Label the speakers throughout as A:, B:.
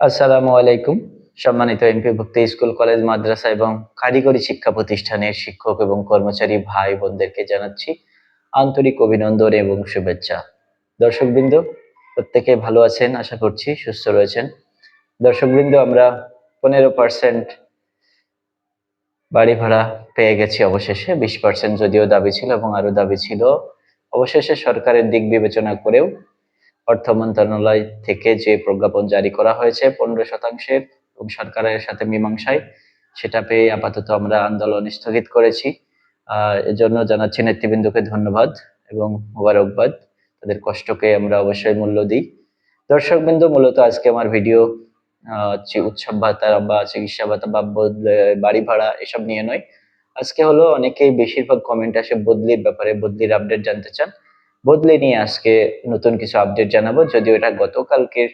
A: আসসালামু আলাইকুম। সম্মানিত এমপিভুক্ত স্কুল, কলেজ, মাদ্রাসা এবং কারিগরি শিক্ষা প্রতিষ্ঠানের শিক্ষক এবং কর্মচারী ভাই বোনদেরকে জানাচ্ছি আন্তরিক অভিনন্দন এবং শুভেচ্ছা। দর্শকবৃন্দ, প্রত্যেকে ভালো আছেন, আশা করছি সুস্থ রয়েছেন। দর্শকবৃন্দ, আমরা পনেরো পার্সেন্ট বাড়ি ভাড়া পেয়ে গেছি অবশেষে, বিশ পার্সেন্ট যদিও দাবি ছিল এবং আরও দাবি ছিল। অবশেষে সরকারের দিক বিবেচনা করেও অর্থ মন্ত্রণালয় থেকে যে প্রজ্ঞাপন জারি করা হয়েছে পনেরো শতাংশের এবং সরকারের সাথে মীমাংসায়, সেটা পেয়ে আপাতত আমরা আন্দোলন স্থগিত করেছি। আহ, এজন্য জানাচ্ছি নেতৃবৃন্দকে ধন্যবাদ এবং মোবারকবাদ। তাদের কষ্টকে আমরা অবশ্যই মূল্য দিই। দর্শকবৃন্দ, মূলত আজকে আমার ভিডিও উৎসব ভাতা, বা চিকিৎসা ভাতা, বা বাড়ি ভাড়া এসব নিয়ে নয়। আজকে হলো অনেকেই বেশিরভাগ কমেন্ট আসে বদলির ব্যাপারে, বদলির আপডেট জানতে চান। বদলি নিয়ে আজকে নতুন কিছু আপডেট জানাব। যদিও এটা গতকালকের,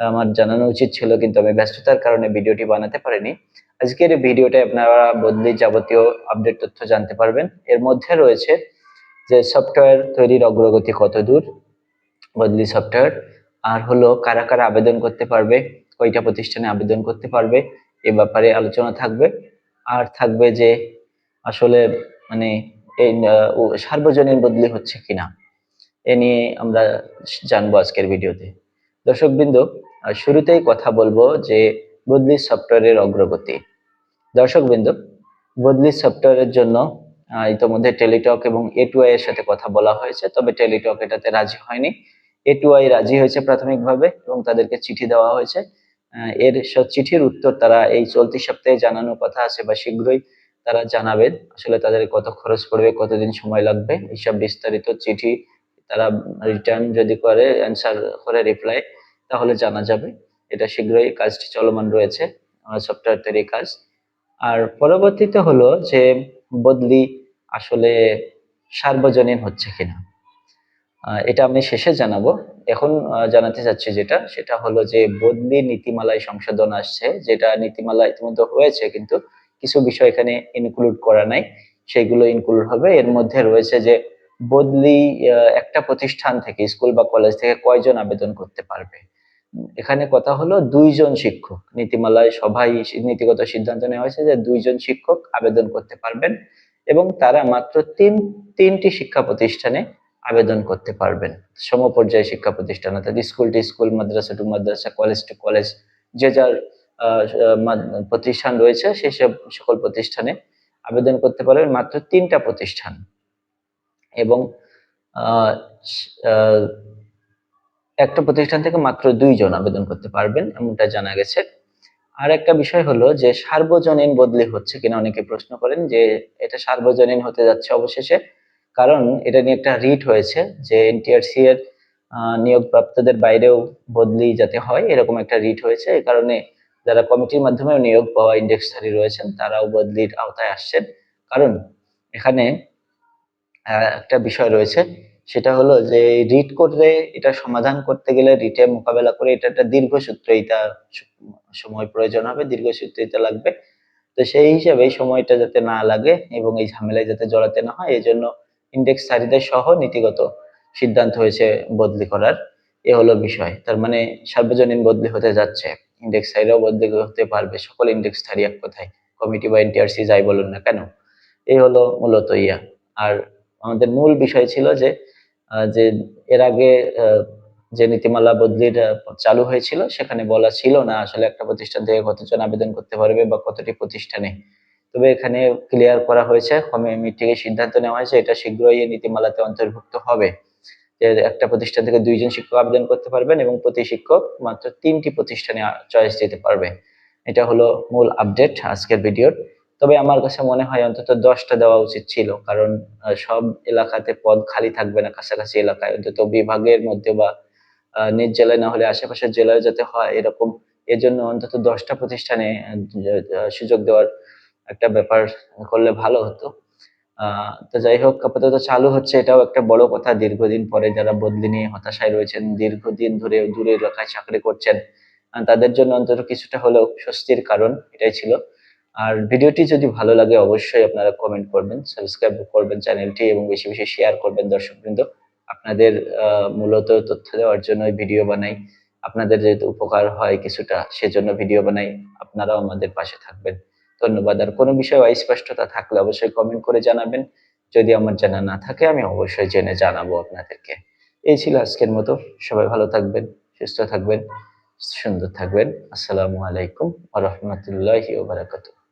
A: আমার জানানো উচিত ছিল, কিন্তু আমি ব্যস্ততার কারণে ভিডিওটি বানাতে পারিনি। আজকের এই ভিডিওতে আপনারা বদলি যাবতীয় আপডেট তথ্য জানতে পারবেন। এর মধ্যে রয়েছে যে সফটওয়্যার তৈরির অগ্রগতি কত দূর, বদলি সফটওয়্যার আর হলো কারা কারা আবেদন করতে পারবে, কয়টা প্রতিষ্ঠানে আবেদন করতে পারবে, এ ব্যাপারে আলোচনা থাকবে। আর থাকবে যে আসলে মানে এই সার্বজনীন বদলি হচ্ছে কিনা। এ নিয়ে আমরা জানব আজকের ভিডিওতে। দর্শকবৃন্দ শুরুতেই কথা বলব যে বদলি সফটওয়্যারের অগ্রগতি। দর্শকবৃন্দ, বদলি সফটওয়্যারের জন্য ইতোমধ্যে টেলিটক এবং এ টু এর সাথে কথা বলা হয়েছে, তবে টেলিটক এটাতে রাজি হয়নি। এ টু আই রাজি হয়েছে প্রাথমিকভাবে এবং তাদেরকে চিঠি দেওয়া হয়েছে। এর সব চিঠির উত্তর তারা এই চলতি সপ্তাহে জানানোর কথা আছে বা শীঘ্রই তারা জানাবেন। আসলে তাদের কত খরচ পড়বে, কতদিন সময় লাগবে এইসব বিস্তারিত চিঠি তারা রিটার্ন যদি করে অ্যান্সার করে রিপ্লাই তাহলে জানা যাবে। এটা শীঘ্রই কাজটি চলমান রয়েছে সফটওয়্যার তৈরির কাজ। আর পরবর্তীতে হলো যে বদলি আসলে সার্বজনীন হচ্ছে কিনা। এটা আমি শেষে জানাব। এখন জানাতে চাচ্ছি যেটা, সেটা হলো যে বদলি নীতিমালায় সংশোধন আসছে, যেটা নীতিমালা ইতিমধ্যে হয়েছে, কিন্তু কিছু বিষয় এখানে ইনক্লুড করা নাই। সেগুলো ইনক্লুড হবে। এর মধ্যে রয়েছে যে বদলি একটা প্রতিষ্ঠান থেকে, স্কুল বা কলেজ থেকে কয়জন আবেদন করতে পারবে? এখানে কথা হলো দুইজন শিক্ষক। নীতিমালায় সবাই নীতিগত সিদ্ধান্ত নেওয়া হয়েছে যে দুইজন শিক্ষক আবেদন করতে পারবেন এবং তারা মাত্র তিন, তিনটি শিক্ষা প্রতিষ্ঠানে আবেদন করতে পারবেন। সমপর্যায়ে শিক্ষা প্রতিষ্ঠান, অর্থাৎ স্কুল টু স্কুল, মাদ্রাসা টু মাদ্রাসা, কলেজ টু কলেজ, যে যার প্রতিষ্ঠান রয়েছে সেসব সকল প্রতিষ্ঠানে আবেদন করতে পারবেন মাত্র তিনটা প্রতিষ্ঠান। এবং একটা প্রতিষ্ঠান থেকে মাত্র দুইজন আবেদন করতে পারবেন, এমনটা জানা গেছে। আর একটা বিষয় হলো যে, সার্বজনীন বদলি হচ্ছে কিনা অনেকে প্রশ্ন করেন যে, এটা সার্বজনীন হতে যাচ্ছে অবশেষে, কারণ এটা নিয়ে একটা রিট হয়েছে যে, এনটিআরসি এর নিয়োগপ্রাপ্তদের বাইরেও বদলি যাতে হয়, এরকম একটা রিট হয়েছে। এই কারণে যারা কমিটির মাধ্যমে নিয়োগ পাওয়া ইন্ডেক্সধারী রয়েছেন, তারাও বদলির আওতায় আসছেন। কারণ এখানে একটা বিষয় রয়েছে। সেটা হলো যে রিট করলে এটা সমাধান করতে গেলে রিটের মোকাবেলা করে এটা একটা দীর্ঘসূত্রিতা সময় প্রয়োজন হবে দীর্ঘসূত্রিতা লাগবে। তো সেই হিসাবে সময়টা যাতে না লাগে এবং এই ঝামেলায় যাতে জড়াতে না হয় এই জন্য ইন্ডেক্স সারিদের সহ নীতিগত সিদ্ধান্ত হয়েছে বদলি করার। এ হলো বিষয়। তার মানে সার্বজনীন বদলি হতে যাচ্ছে। ইন্ডেক্স সারিরাও বদলি হতে পারবে। সকল ইন্ডেক্স সারি এক কথায়। কমিটি বা এনটিআরসি যাই বলুন না কেন। এই হলো মূলত ইয়া। আর আমাদের মূল বিষয় ছিল যে যে এর আগে যে নীতিমালা বদলির চালু হয়েছিল, সেখানে বলা ছিল না আসলে একটা প্রতিষ্ঠান থেকে কতজন আবেদন করতে পারবে বা কতটি প্রতিষ্ঠানে। তবে এখানে ক্লিয়ার করা হয়েছে থেকে সিদ্ধান্ত নেওয়া হয়েছে, এটা শীঘ্রই এই নীতিমালাতে অন্তর্ভুক্ত হবে। যে একটা প্রতিষ্ঠান থেকে দুইজন শিক্ষক আবেদন করতে পারবেন এবং প্রতি শিক্ষক মাত্র তিনটি প্রতিষ্ঠানে চয়েস দিতে পারবে। এটা হলো মূল আপডেট আজকের ভিডিওর তবে আমার কাছে মনে হয় অন্তত দশটা দেওয়া উচিত ছিল, কারণ সব এলাকাতে পদ খালি থাকবে না কাছাকাছি এলাকায়। অন্তত বিভাগের মধ্যে বা নিজ জেলায় না হলে আশেপাশের জেলায় যাতে হয় এরকম, এজন্য অন্তত দশটা প্রতিষ্ঠানে সুযোগ দেওয়ার একটা ব্যাপার করলে ভালো হতো। তো যাই হোক, আপাতত চালু হচ্ছে, এটাও একটা বড় কথা। দীর্ঘদিন পরে যারা বদলি নিয়ে হতাশায় রয়েছেন, দীর্ঘদিন ধরে দূরের এলাকায় চাকরি করছেন তাদের জন্য অন্তত কিছুটা হলেও স্বস্তির কারণ এটাই ছিল। আর ভিডিওটি যদি ভালো লাগে, অবশ্যই আপনারা কমেন্ট করবেন সাবস্ক্রাইব করবেন চ্যানেলটি এবং বেশি বেশি শেয়ার করবেন দর্শকবৃন্দ। আপনাদের মূলত তথ্য দেওয়ার জন্য ভিডিও বানাই। আপনাদের যেহেতু উপকার হয় কিছুটা, সেজন্য ভিডিও বানাই। আপনারাও আমাদের পাশে থাকবেন। ধন্যবাদ। আর কোনো বিষয়ে অস্পষ্টতা থাকলে অবশ্যই কমেন্ট করে জানাবেন। যদি আমার জানা না থাকে, আমি অবশ্যই জেনে জানাব আপনাদেরকে। এই ছিল আজকের মতো। সবাই ভালো থাকবেন, সুস্থ থাকবেন, সুন্দর থাকবেন। আসসালামু আলাইকুম আ রহমতুল্লাহি বারাকাতুহ।